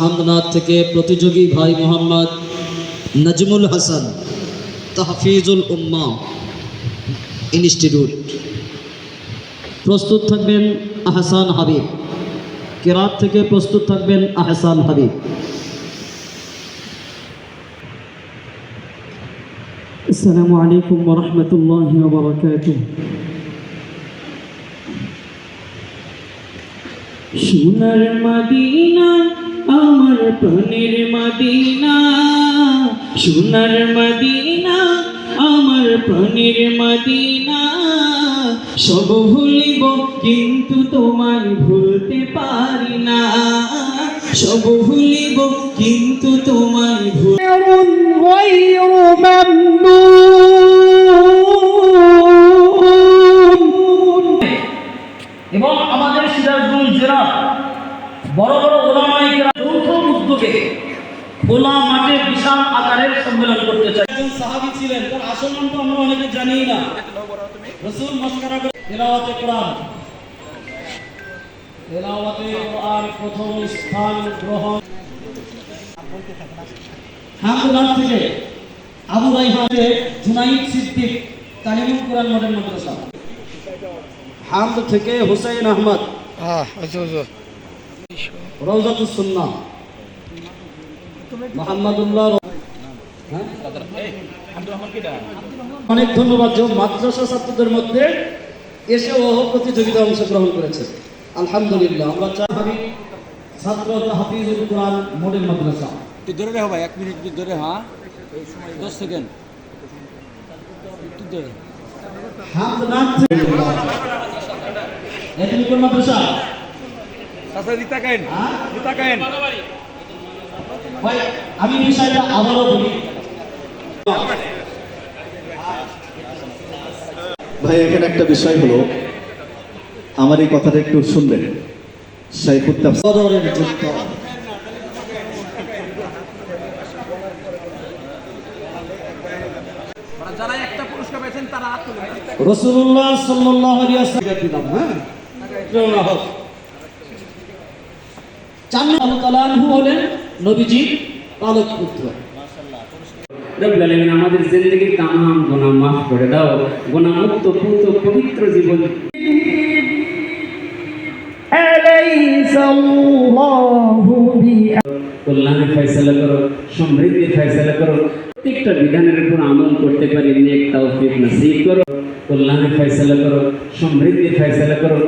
হামদনাথ থেকে প্রতিযোগী ভাই মোহাম্মদ নাজমুল হাসান, তাহফিজুল উম্মা ইনস্টিটিউট। প্রস্তুত থাকবেন আহসান হাবিব। কেরাত থেকে প্রস্তুত থাকবেন আহসান হাবিব। السلام عليكم ورحمة الله وبركاته সোনার মদিনা আমার প্রাণের মদিনা সোনার মদিনা আমার প্রাণের মদিনা সব ভুলিব কিন্তু তোমায় ভুলতে পারি না সব ভুলিব কিন্তু তোমায় ভুল এবং আমাদের সিরাজগঞ্জ জেলা বড় বড় ওলামাইকেরা যৌথ উদ্যোগে খোলা মাঠে বিশাল আকারের সম্মেলন করতে চাই। একজন সাহাবী ছিলেন তার আসল নাম তো আমরা অনেকে জানি না। রসুল মস্করা করে কোরআন। তেলাওয়াতে কোরআন প্রথম স্থান গ্রহণ। হামদুল্লাহ থেকে আবু রাইহানে জুনাইদ সিদ্দিক তালিমুল কোরআন মডেল মাদ্রাসা। হামদ থেকে হুসাইন আহমদ। রওজাতুস সুন্নাহ। মোহাম্মদুল্লাহ হ্যাঁ? অনেক ধন্যবাদ যে মাদ্রাসা ছাত্রদের মধ্যে এসে ও প্রতিযোগিতায় অংশগ্রহণ করেছে। আলহামদুলিল্লাহ আমরা চাই ছাত্র হাফিজুল কোরআন মডেল মাদ্রাসা। একটু ধরে রেখো ভাই এক মিনিট একটু ধরে হ্যাঁ? দশ সেকেন্ড। একটু ধরে। হামদনাথ এখানে কোন মাদ্রাসা? রিতা হ্যাঁ? রিতা ভাই আমি বিষয়টা আবারও বলি। ভাই এখানে একটা বিষয় হলো আমার এই কথাটা একটু শুনবেন। সাইফুত্তাফ বদরের যুদ্ধ যারা একটা পুরস্কার পেয়েছেন তারা হাত তুলে রসুল্লাহ সাল্লাহ দিলাম হ্যাঁ। প্রেরণা হোক। চার নম্বর হলেন নবীজির পালক পুত্র আমাদের জিন্দগির তাম গুনাহ মাফ করে দাও গুনাহ মুক্ত পুত পবিত্র জীবন। কল্যাণের ফয়সালা করো সমৃদ্ধির ফয়সালা করো। প্রত্যেকটা বিধানের উপর আমল করতে পারি নেক তৌফিক নসিব করো। কল্যাণের ফয়সালা করো সমৃদ্ধির ফয়সালা করো।